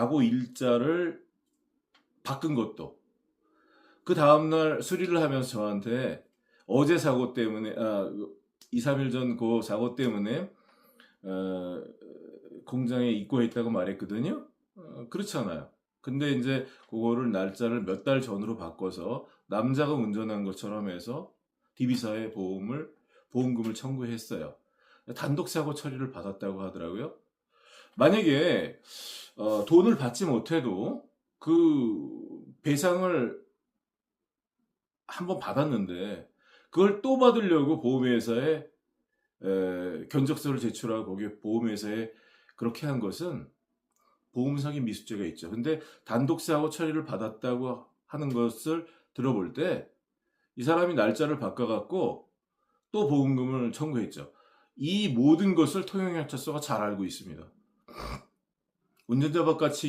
사고 일자를 바꾼 것도 그 다음날 수리를 하면서 저한테 어제 사고 때문에 아, 2, 3일 전 그 사고 때문에 어, 공장에 입고했다고 말했거든요. 어, 그렇잖아요. 근데 이제 그거를 날짜를 몇 달 전으로 바꿔서 남자가 운전한 것처럼 해서 DB사에 보험을 보험금을 청구했어요. 단독 사고 처리를 받았다고 하더라고요. 만약에 어, 돈을 받지 못해도 그 배상을 한번 받았는데 그걸 또 받으려고 보험회사에 에, 견적서를 제출하고 거기에 보험회사에 그렇게 한 것은 보험사기 미수죄가 있죠. 근데 단독 사고 처리를 받았다고 하는 것을 들어볼 때 이 사람이 날짜를 바꿔갖고 또 보험금을 청구했죠. 이 모든 것을 통영경찰서가 잘 알고 있습니다. 운전자법 같이